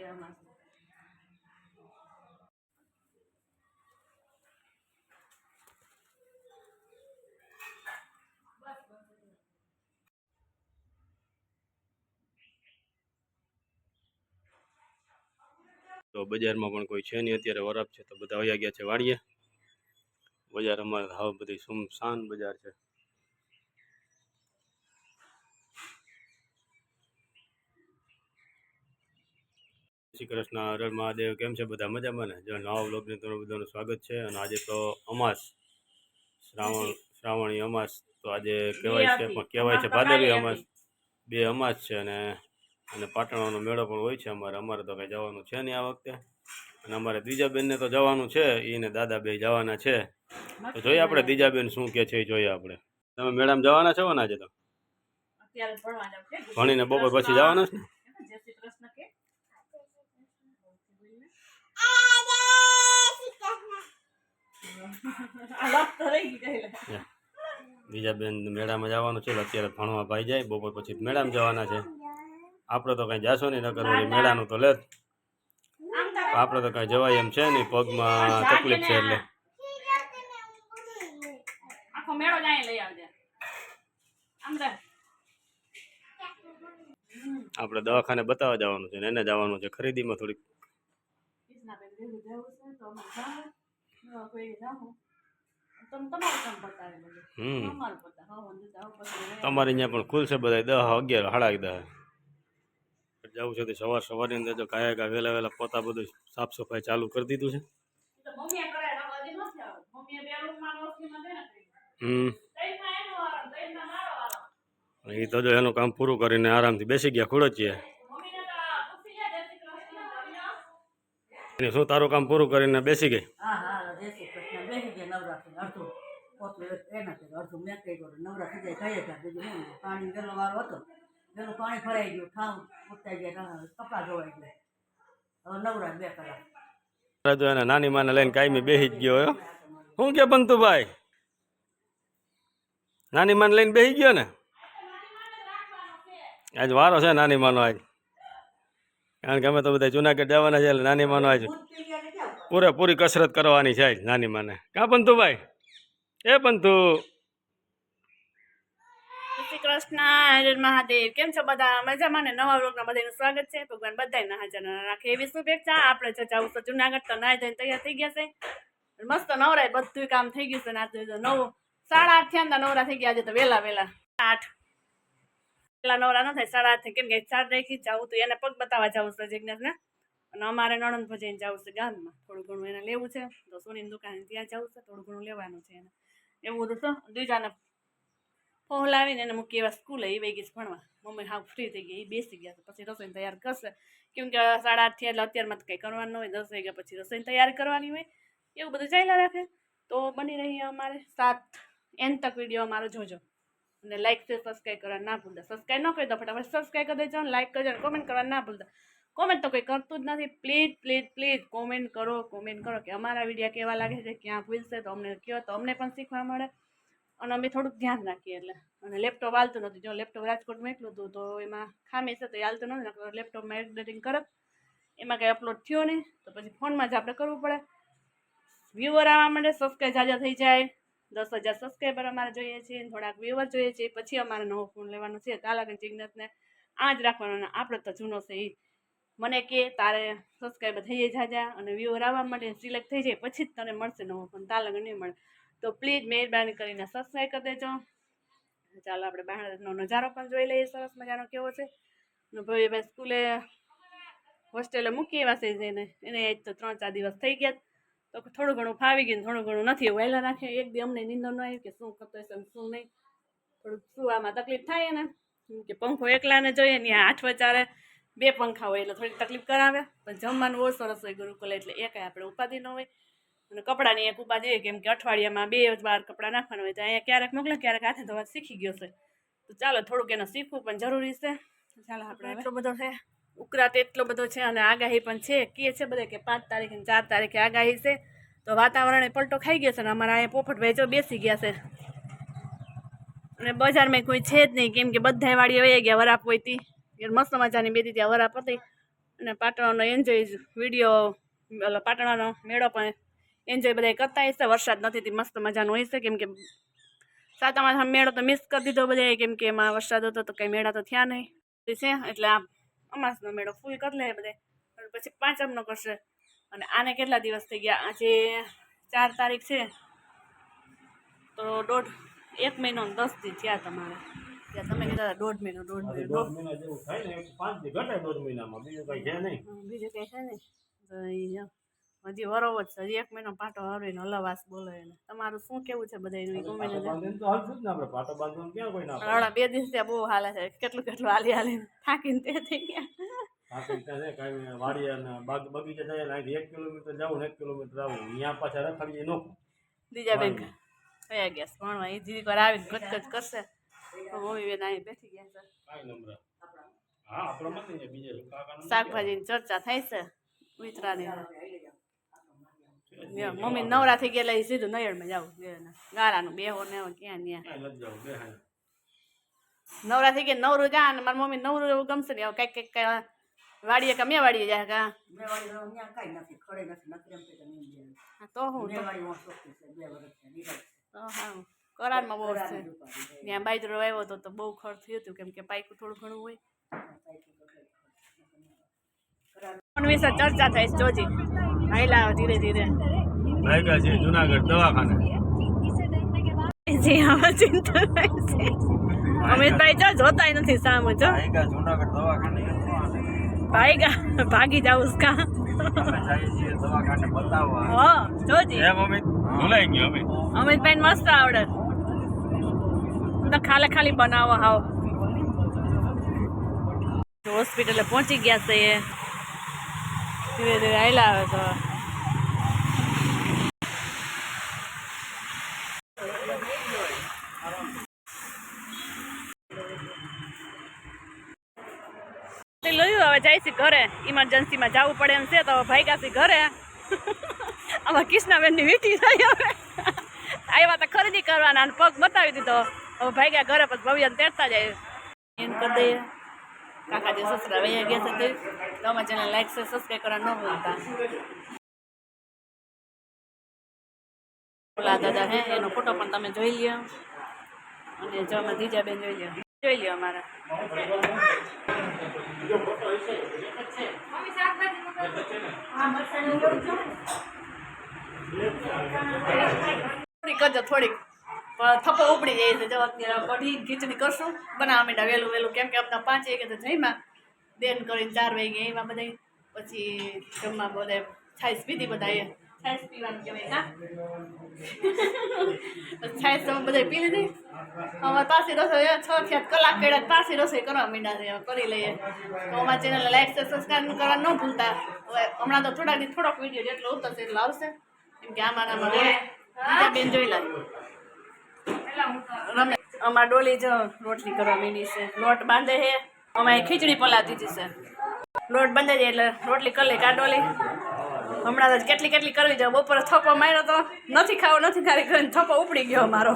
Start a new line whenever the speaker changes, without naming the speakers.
બે અમાસ
તો બજારમાં પણ કોઈ છે નહીં. અત્યારે વરફ છે તો બધા વયા ગયા છે વાડીએ. બજાર અમારે હાવ બધી સુમસાન બજાર છે. શ્રી કૃષ્ણ હર મહાદેવ કેમ છે બધા મજામાં ને? જો નવા વ્લોગને તમારું બધાનું સ્વાગત છે અને આજે તો અમાસ શ્રાવણ શ્રાવણી અમાસ તો આજે કહેવાય છે પણ કહેવાય છે ભાદરવી અમાસ બે અમાસ છે અને અને પાટણનો મેળો પણ હોય છે અમારે. અમારે તો કંઈ જવાનું છે નહીં આ વખતે. અને અમારે બીજા બેનને તો જવાનું છે એને દાદા બે જવાના છે. તો જોઈએ આપણે બીજા બેન શું કે છે એ જોઈએ આપણે. તમે મેળામાં જવાના છો ને આજે તો? ભણીને બપોર પછી જવાના છે ને
જય શ્રી કૃષ્ણ કે આ લપ તો રહી ગઈ એટલે.
બીજા બેન મેળામાં જવાનું છે અત્યારે ભણવા ભાઈ જાય બપોર પછી મેળામાં જવાના છે. આપણે તો કાંઈ જાશો નહીં ન ઓલી મેળાનું તો લે. આપણે તો કાંઈ જવાય એમ છે નહીં પગમાં તકલીફ છે એટલે. આપણે દવાખાને બતાવવા જવાનું છે ને એને જવાનું છે ખરીદીમાં થોડીક.
તમારું
અહીંયા પણ ખુલશે બધા દહ અગિયાર સાડા દહ જવું છે તો સવાર સવારની અંદર જો કાયા કા વહેલા વહેલા પોતા બધું સાફ સફાઈ ચાલુ કરી દીધું છે. હમ. એ તો જો એનું કામ પૂરું કરીને આરામથી બેસી ગયા ખુડચીએ શું તારું કામ પૂરું કરીને બેસી ગઈ
હા હા જય શ્રી કૃષ્ણ બેસી ગયા નવરાત્રી અડધું પોતું એના કર્યું અડધું મેં કર્યું. નવરાત્રી જાય કઈ ગયા બીજું હું પાણી ગેલો વાળો હતો. પેલું પાણી ફરાઈ ગયું ઠામ ઉઠાઈ ગયા કપડાં ધોવાઈ ગયા. હવે નવરા બે કલાક.
નાની માને લઈને કાયમી બેસી જ ગયો હો. શું કે બંતુભાઈ નાની માને લઈને બેસી ગયો ને? આજ વારો છે નાની માનો આજ. કારણ કે અમે તો બધા જુનાગઢ જવાના છે એટલે નાની માનો આજ
ગયા?
પૂરેપૂરી કસરત કરવાની છે આજ નાની માને. કા બંતુભાઈ એ
બંધુ. શ્રી કૃષ્ણ હરે મહાદેવ. કેમ છો બધા? મજામાં ને? નવા વ્લોગના બધાનું સ્વાગત છે. ભગવાન બધાને હાજર રાખે એવી શુભેચ્છા. આપણે જો જાવું તો જુનાગઢ તો નાય ધોઈને તૈયાર થઈ ગયા છે. મસ્ત નવરાય બધું કામ થઈ ગયું છે ને આજે નવ સાડા આઠ થયા નવરા થઈ ગયા. આજે તો વહેલા વહેલા આઠ. પેલા નવરા ન થાય, સાડા આઠ કેમ કે ચાર તારીખે જવું તો એને પગ બતાવવા જવું છે જિજ્ઞાસને અને અમારે નણંદ ભજઈને જવું છે ગામમાં. થોડું ઘણું એને લેવું છે. તો સોનીની દુકાને ત્યાં જવું છે. થોડું ઘણું લેવાનું છે એને. એવું બધું તો બીજાને પહોલાવીને એને મૂકી એવા સ્કૂલે એ ગઈ છે ભણવા. મમ્મી હાવ ફ્રી થઈ ગઈ એ બેસી ગયા છે. પછી રસોઈ તૈયાર કરશે. કેમ કે સાડા આઠથી એટલે અત્યારમાં કંઈ કરવાનું હોય, દસ વાગ્યા પછી રસોઈ તૈયાર કરવાની હોય. એવું બધું ચાલ્યા રાખે. તો બની રહી અમારે સાત. એન તક વીડિયો અમારો જોજો. અને લાઇક શેર સબસ્ક્રાઈબ કરવા ના ભૂલતા. સબસ્ક્રાઈબ ન કરી દો, ફટાફટ સબસ્ક્રાઈબ કરી દેજો લાઇક કરજો અને કોમેન્ટ કરવા ના ભૂલતા. કોમેન્ટ તો કોઈ કરતું જ નથી. પ્લીઝ પ્લીઝ પ્લીઝ કોમેન્ટ કરો કોમેન્ટ કરો કે અમારા વિડીયા કેવા લાગે છે, ક્યાં ભૂલશે તો અમને કહો તો અમને પણ શીખવા મળે. અને અમે થોડુંક ધ્યાન રાખીએ એટલે. અને લેપટોપ હાલતું નથી. જો લેપટોપ રાજકોટ એકલું હતું, તો એમાં ખામી છે, તો એ હાલતું નથી. લેપટોપમાં એડિટિંગ કરત. એમાં કંઈ અપલોડ થયો નહીં, તો પછી ફોનમાં જ આપણે કરવું પડે. વ્યૂવર આવવા માટે સબસ્ક્રાઈબ જાજા થઈ જાય. દસ હજાર સબસ્ક્રાઈબર અમારે જોઈએ છે થોડાક વ્યૂવર જોઈએ છે પછી અમારે નવો ફોન લેવાનો છે તાલાગન ચિગ્નતને આ જ રાખવાનો. આપણે તો જૂનો છે એ મને કે, તારે સબસ્ક્રાઈબર થઈ જાય જાજા અને વ્યૂઅર આવવા માટે સિલેક્ટ થઈ જાય, પછી જ તને મળશે નવો પણ તાર લગ્ન નહીં મળે. તો પ્લીઝ મહેરબાની કરીને સબસ્ક્રાઈબ કરી દેજો. ચાલો, આપણે બહારનો નજારો પણ જોઈ લઈએ, સરસ મજાનો કેવો છે. ભાઈ સ્કૂલે હોસ્ટેલે મૂકી એવા છે એને એને આજ તો ત્રણ ચાર દિવસ થઈ ગયા. તો થોડું ઘણું ફાવી ગયું થોડું ઘણું નથી વહેલા રાખે એક દી અમને નીંદર ન આવી કે શું કરતો હશે શું નહીં. થોડુંક સુવામાં તકલીફ થાય ને કે પંખો એકલાને જોઈએ ને આઠ વચારે બે પંખા હોય એટલે થોડીક તકલીફ કરાવે. પણ જમવાનું બહુ સરસ હોય ગુરુકુલ એટલે એ કાંઈ આપણે ઉપાધિ ન હોય. અને કપડાની એક ઉપાધિ હોય કેમ કે અઠવાડિયામાં બે જ વાર કપડાં નાખવાના હોય તો અહીંયા ક્યારેક મોકલે ક્યારેક હાથે ધોવા શીખી ગયો છે. તો ચાલો થોડુંક એને શીખવું પણ જરૂરી છે. ચાલો આપણે એટલો બધો છે. ઉકળાટ એટલો બધો છે અને આગાહી પણ છે. કહે છે બધે કે પાંચ તારીખે ચાર તારીખે આગાહી છે. તો વાતાવરણ એ પલટો ખાઈ ગયો છે ને અમારા અહીંયા પોપટ વેચો બેસી ગયા છે. અને બજારમાં કોઈ છે જ નહીં. કેમ કે બધા વાડીએ વહી ગયા વરાપ હોય તી મસ્ત મજાની બે ત્યાં વરા પતી અને પાટણાનો એન્જોય વીડિયો ઓલો પાટણાનો મેળો પણ એન્જોય બધા કરતા હશે વરસાદ નથી, તે મસ્ત મજાનો હોય છે. કેમ કે સાતમ મેળો તો મિસ કરી દીધો બધા કેમ કે એમાં વરસાદ હતો તો કંઈ મેળા તો થયા નહીં. તે છે, એટલે આ અમાસનો મેળો ફૂલ કરી લે બધે પછી પાંચમનો કરશે. અને આને કેટલા દિવસ થઈ ગયા? આજે ચાર તારીખ છે. તો દોઢ, એક મહિનો દસ દી થયા તમારે. તમે કીધા દોઢ મહિનો દોઢ મહિનો.
દોઢ મહિના જેવું થાય ને પાંચ દી ઘટે દોઢ મહિનામાં બીજું કઈ છે નહીં.
બીજું કંઈ છે ને તો ઈ જો. હજી વરોવ જ છે એક મહિનો પાટો હરવીને હલવાસ બોલે એને. તમારું શું કેવું છે બધા એનું?
ગમે?
હમણાં બે દિવસ ત્યાં બહુ હાલે છે કેટલું કેટલું હાલી હાલી થાકીને તે થઈ ગયા.
વાડી અને બાગ બગીચા જાય અહીંથી એક કિલોમીટર જવું એક કિલોમીટર આવું. અહીંયા પાછા રખડીએ
બીજા બેન કયા ગયા ભણવા. એ જીવી વાર આવીને ગચગચ કરશે. મમ્મી બેન અહીં બેઠી ગયા છે. શાકભાજીની ચર્ચા થાય છે ઉતરાની મમ્મી નવરા થઈ ગયા એટલે ઈ સીધું નયણમાં જવું. ગારાનું બેહો ને ક્યાં
હા
નવરા થઈ ગયા નવરું જા અને મારી મમ્મી નવરું એવું ગમશે ને હવે કંઈક કંઈક વાડીએ કે મેં વાડીએ જાય કા?
મેવાડી ત્યાં કાંઈ નથી ખડે નથી નથી એમ કે તમે એમ જેમ.
હા, તો હું. કરારમાં બહુ છે. ત્યાં બાજરો આવ્યો હતો તો બહુ ખર્ચ થયું હતું કેમ કે પાઈકું થોડું ઘણું હોય. વિશે ચર્ચા થાય જોજી. હાઈલા ધીરે ધીરે.
ભાગ્યા છે જુનાગઢ દવાખાને.
જી હવે ચિંતા થાય છે. અમિતભાઈ જો જોતાય નથી સામે જો.
જુનાગઢ દવાખાને.
ભાઈગા ભાગી જાવ કા
અમે દવાખાને બતાવવા.
હો જોજી.
એમ અમિત? ભૂલાઈ ગયો અમિત.
અમિતભાઈ મસ્ત આવડે. તો ખાલે ખાલી બનાવો હાવ. હોસ્પિટલે પહોંચી ગયા છે એ. ધીરે ધીરે આવેલા આવે તો. લોયું હવે છે ઘરે. ઇમરજન્સીમાં જવું પડે એમ છે તો હવે ભાઈ છે ઘરે. આમાં કિષ્ણાબેનની વીટી થઈ હવે. આવ્યા તો ખરીદી કરવાના પગ બતાવી દીધો. હવે ગયા ઘરે, પછી ભવ્યને તેડતા જાય. એમ કરી દઈએ. કાકાજી સસરા વૈયા ગયા છે તે. તમે ચેનલ લાઈક છે સબસ્ક્રાઈબ કરવા ન ભૂલતા. ઓલા દાદા હે, એનો ફોટો પણ તમે જોઈ લ્યો. અને જો અમે દીજા બેન જોઈ લ્યો. જોઈ લ્યો અમારા. થોડીક કરજો થોડીક. થપ્પો ઉપડી જાય છે. જો અત્યારે કઢી ખીચડી કરશું. બનાવવા માંડ્યા વહેલું વહેલું કેમ કે આપણા પાંચ વાગે તો જઈમાં બેન કરીને ચાર વાગે એમાં બધા. પછી જમવા બધા છાઈસ પીધી બધા એ પીવાનું કહેવાય હા છાઈસ તો બધા પી લીધી. અમારે રસોઈ છ થી કલાક કર્યા પાછી રસોઈ કરવા માંડ્યા છે. કરી લઈએ. તો અમારા ચેનલ લાઈક સબસ્ક્રાઈબ કરવા ન ભૂલતા. હવે હમણાં તો થોડાક થોડોક વીડિયો જેટલો ઉતરશે એટલો આવશે. કેમ કે આમાં આમાં બેન જોઈ લે રમે. અમાર ડોલી જ રોટલી કરવા માંડી છે. લોટ બાંધે છે. અમારે ખીચડી પલા દીધી છે. લોટ બાંધે છે એટલે રોટલી કરી કા ડોલી? હમણાં તો કેટલી કેટલી કરવી છે. બપોરે થપ્પો માર્યો તો નથી ખાવો, નથી ખાવી, કરીને થપ્પો ઉપડી ગયો મારો